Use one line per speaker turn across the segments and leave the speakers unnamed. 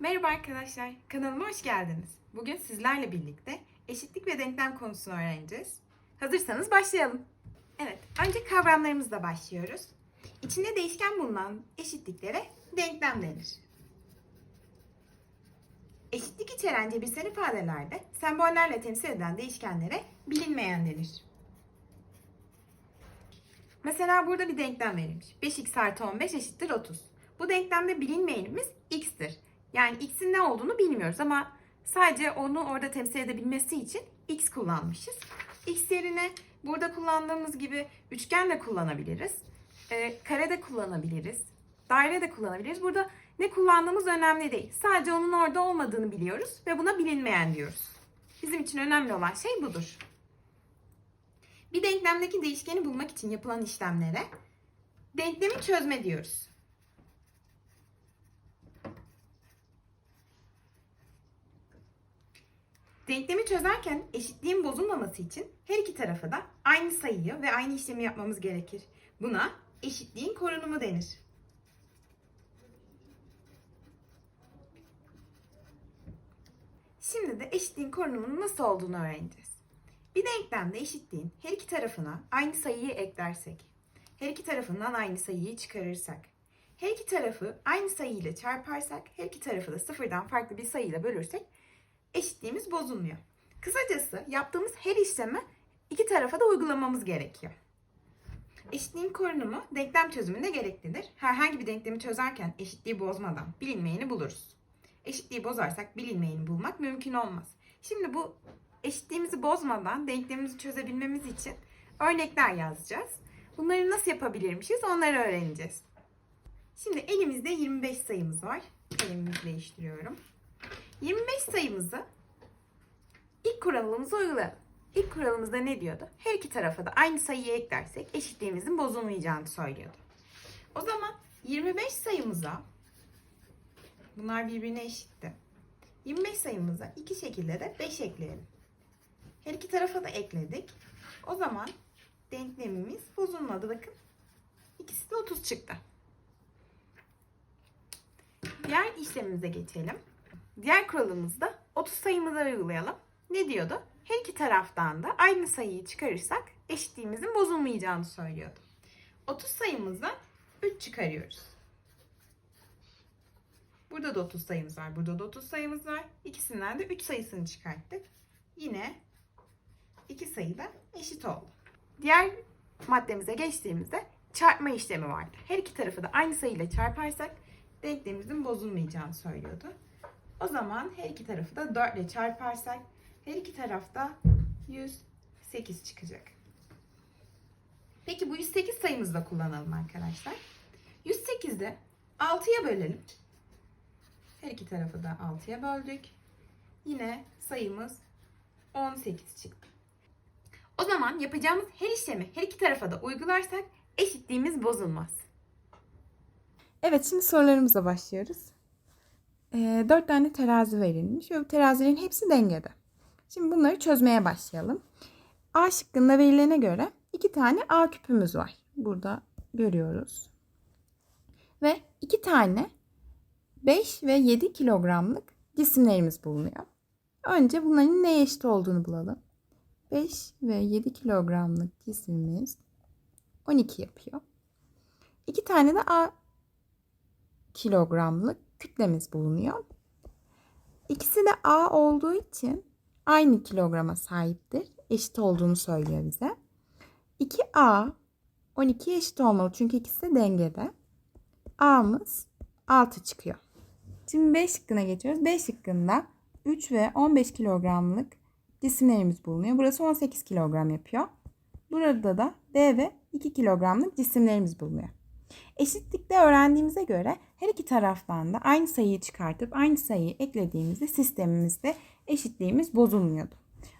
Merhaba arkadaşlar, kanalıma hoş geldiniz. Bugün sizlerle birlikte eşitlik ve denklem konusunu öğreneceğiz. Hazırsanız başlayalım. Evet, önce kavramlarımızla başlıyoruz. İçinde değişken bulunan eşitliklere denklem denir. Eşitlik içeren cebirsel ifadelerde sembollerle temsil edilen değişkenlere bilinmeyen denir. Mesela burada bir denklem verilmiş. 5x artı 15 eşittir 30. Bu denklemde bilinmeyenimiz x'tir. Yani x'in ne olduğunu bilmiyoruz ama sadece onu orada temsil edebilmesi için x kullanmışız. x yerine burada kullandığımız gibi üçgen de kullanabiliriz. E, kare de kullanabiliriz. Daire de kullanabiliriz. Burada ne kullandığımız önemli değil. Sadece onun orada olmadığını biliyoruz ve buna bilinmeyen diyoruz. Bizim için önemli olan şey budur. Bir denklemdeki değişkeni bulmak için yapılan işlemlere denklemi çözme diyoruz. Denklemi çözerken eşitliğin bozulmaması için her iki tarafa da aynı sayıyı ve aynı işlemi yapmamız gerekir. Buna eşitliğin korunumu denir. Şimdi de eşitliğin korunumunun nasıl olduğunu öğreneceğiz. Bir denklemde eşitliğin her iki tarafına aynı sayıyı eklersek, her iki tarafından aynı sayıyı çıkarırsak, her iki tarafı aynı sayı ile çarparsak, her iki tarafı da sıfırdan farklı bir sayıyla bölürsek eşitliğimiz bozulmuyor. Kısacası yaptığımız her işlemi iki tarafa da uygulamamız gerekiyor. Eşitliğin korunumu denklem çözümünde gereklidir. Herhangi bir denklemi çözerken eşitliği bozmadan bilinmeyeni buluruz. Eşitliği bozarsak bilinmeyeni bulmak mümkün olmaz. Şimdi bu eşitliğimizi bozmadan denklemimizi çözebilmemiz için örnekler yazacağız. Bunları nasıl yapabilirmişiz onları öğreneceğiz. Şimdi elimizde 25 sayımız var. Kalemimizi değiştiriyorum. 25 sayımızı ilk kuralımıza uygulayalım. İlk kuralımızda ne diyordu? Her iki tarafa da aynı sayıyı eklersek eşitliğimizin bozulmayacağını söylüyordu. O zaman 25 sayımıza bunlar birbirine eşitti. 25 sayımıza iki şekilde de 5 ekleyelim. Her iki tarafa da ekledik. O zaman denklemimiz bozulmadı. Bakın ikisi de 30 çıktı. Diğer işlemimize geçelim. Diğer kuralımızda 30 sayımıza uygulayalım. Ne diyordu? Her iki taraftan da aynı sayıyı çıkarırsak eşitliğimizin bozulmayacağını söylüyordu. 30 sayımızdan 3 çıkarıyoruz. Burada da 30 sayımız var. Burada da 30 sayımız var. İkisinden de 3 sayısını çıkarttık. Yine iki sayı da eşit oldu. Diğer maddemize geçtiğimizde çarpma işlemi vardı. Her iki tarafı da aynı sayıyla çarparsak denklemimizin bozulmayacağını söylüyordu. O zaman her iki tarafı da 4 ile çarparsak her iki tarafta 108 çıkacak. Peki bu 108 sayımızı da kullanalım arkadaşlar. 108'i 6'ya bölelim. Her iki tarafı da 6'ya böldük. Yine sayımız 18 çıktı. O zaman yapacağımız her işlemi her iki tarafa da uygularsak eşitliğimiz bozulmaz.
Evet şimdi sorularımıza başlıyoruz. Ee, dört tane terazi verilmiş ve bu terazilerin hepsi dengede. Şimdi bunları çözmeye başlayalım. A şıkkında verilene göre iki tane A küpümüz var. Burada görüyoruz. Ve iki tane 5 ve 7 kilogramlık cisimlerimiz bulunuyor. Önce bunların neye eşit olduğunu bulalım. 5 ve 7 kilogramlık cisimimiz 12 yapıyor. İki tane de A kilogramlık kütlemiz bulunuyor. İkisi de A olduğu için aynı kilograma sahiptir. Eşit olduğunu söylüyor bize. 2A 12 eşit olmalı çünkü ikisi de dengede. A'mız 6 çıkıyor. Şimdi B şıkkına geçiyoruz. B şıkkında 3 ve 15 kilogramlık cisimlerimiz bulunuyor. Burası 18 kilogram yapıyor. Burada da D ve 2 kilogramlık cisimlerimiz bulunuyor. Eşitlikte öğrendiğimize göre her iki taraftan da aynı sayıyı çıkartıp aynı sayıyı eklediğimizde sistemimizde eşitliğimiz bozulmuyordu.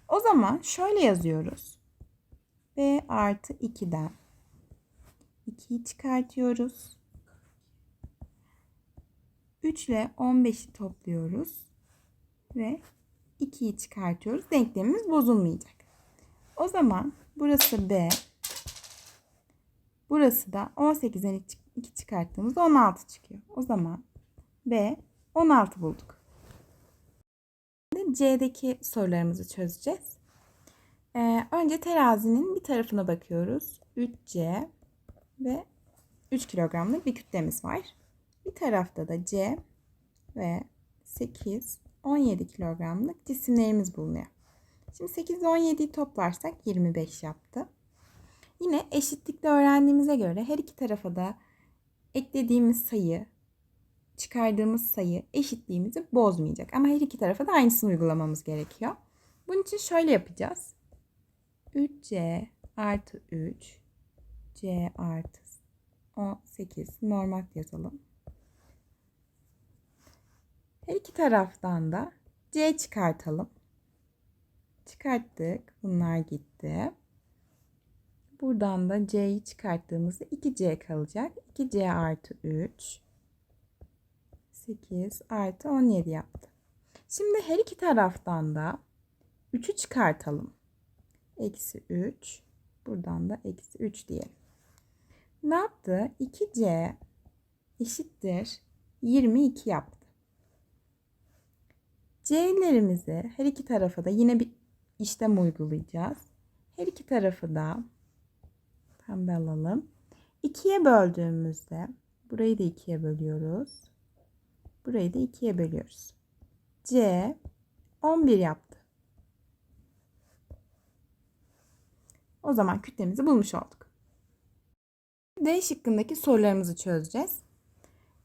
O zaman şöyle yazıyoruz. B artı 2'den 2'yi çıkartıyoruz. 3 ile 15'i topluyoruz. Ve 2'yi çıkartıyoruz. Denklemimiz bozulmayacak. O zaman burası B. Burası da 18'den 2 çıkarttığımızda 16 çıkıyor. O zaman B 16 bulduk. Şimdi C'deki sorularımızı çözeceğiz. Ee, önce terazinin bir tarafına bakıyoruz. 3C ve 3 kilogramlık bir kütlemiz var. Bir tarafta da C ve 8, 17 kilogramlık cisimlerimiz bulunuyor. Şimdi 8 ile 17'yi toplarsak 25 yaptı. Yine eşitlikte öğrendiğimize göre her iki tarafa da eklediğimiz sayı, çıkardığımız sayı eşitliğimizi bozmayacak. Ama her iki tarafa da aynısını uygulamamız gerekiyor. Bunun için şöyle yapacağız. 3C artı 3 C artı 18 normal yazalım. Her iki taraftan da C çıkartalım. Çıkarttık. Bunlar gitti. Buradan da C'yi çıkarttığımızda 2C kalacak. 2C artı 3 8 artı 17 yaptı. Şimdi her iki taraftan da 3'ü çıkartalım. Eksi 3. Buradan da eksi 3 diyelim. Ne yaptı? 2C eşittir 22 yaptı. C'lerimizi her iki tarafa da yine bir işlem uygulayacağız. Her iki tarafı da pembe alalım. 2'ye böldüğümüzde burayı da 2'ye bölüyoruz. Burayı da 2'ye bölüyoruz. C 11 yaptı. O zaman kütlemizi bulmuş olduk. D şıkkındaki sorularımızı çözeceğiz.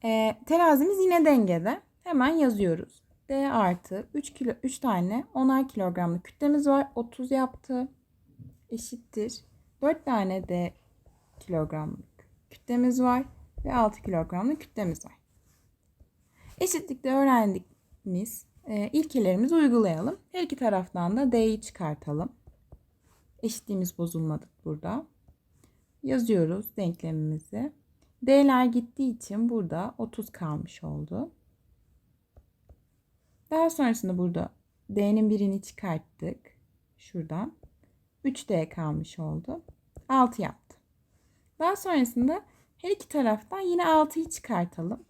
Ee, terazimiz yine dengede. Hemen yazıyoruz. D artı 3 kilo 3 tane 10'ar kilogramlık kütlemiz var. 30 yaptı. Eşittir. 4 tane D kilogramlık kütlemiz var ve 6 kilogramlık kütlemiz var. Eşitlikte öğrendiğimiz e, ilkelerimizi uygulayalım. Her iki taraftan da D'yi çıkartalım. Eşitliğimiz bozulmadı burada. Yazıyoruz denklemimizi. D'ler gittiği için burada 30 kalmış oldu. Daha sonrasında burada D'nin birini çıkarttık. Şuradan. 3D kalmış oldu. 6 yaptı. Daha sonrasında her iki taraftan yine 6'yı çıkartalım.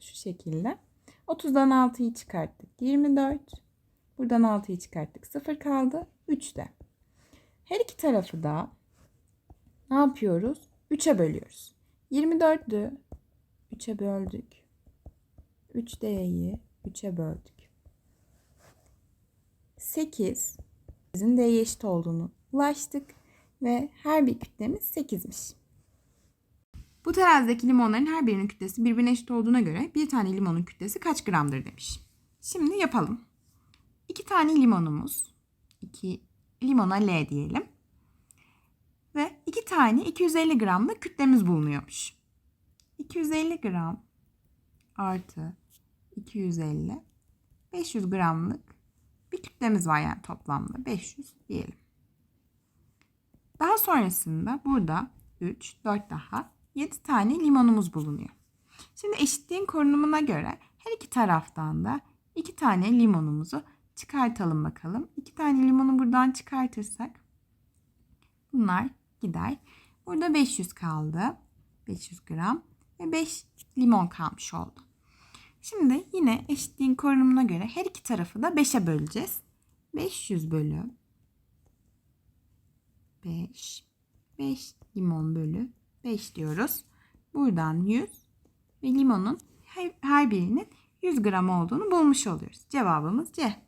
Şu şekilde. 30'dan 6'yı çıkarttık. 24. Buradan 6'yı çıkarttık. 0 kaldı. 3'de. Her iki tarafı da ne yapıyoruz? 3'e bölüyoruz. 24'ü 3'e böldük. 3D'yi 3'e böldük. 8 bizim D'ye eşit olduğunu ulaştık ve her bir kütlemiz 8'miş. Bu terazideki limonların her birinin kütlesi birbirine eşit olduğuna göre bir tane limonun kütlesi kaç gramdır demiş. Şimdi yapalım. İki tane limonumuz. iki limona L diyelim. Ve iki tane 250 gramlık kütlemiz bulunuyormuş. 250 gram artı 250 500 gramlık bir kütlemiz var yani toplamda 500 diyelim. Daha sonrasında burada 3, 4 daha 7 tane limonumuz bulunuyor. Şimdi eşitliğin korunumuna göre her iki taraftan da 2 tane limonumuzu çıkartalım bakalım. 2 tane limonu buradan çıkartırsak bunlar gider. Burada 500 kaldı. 500 gram ve 5 limon kalmış oldu. Şimdi yine eşitliğin korunumuna göre her iki tarafı da 5'e böleceğiz. 500 bölü 5 5 limon bölü 5 diyoruz. Buradan 100 ve limonun her, her birinin 100 gram olduğunu bulmuş oluyoruz. Cevabımız C.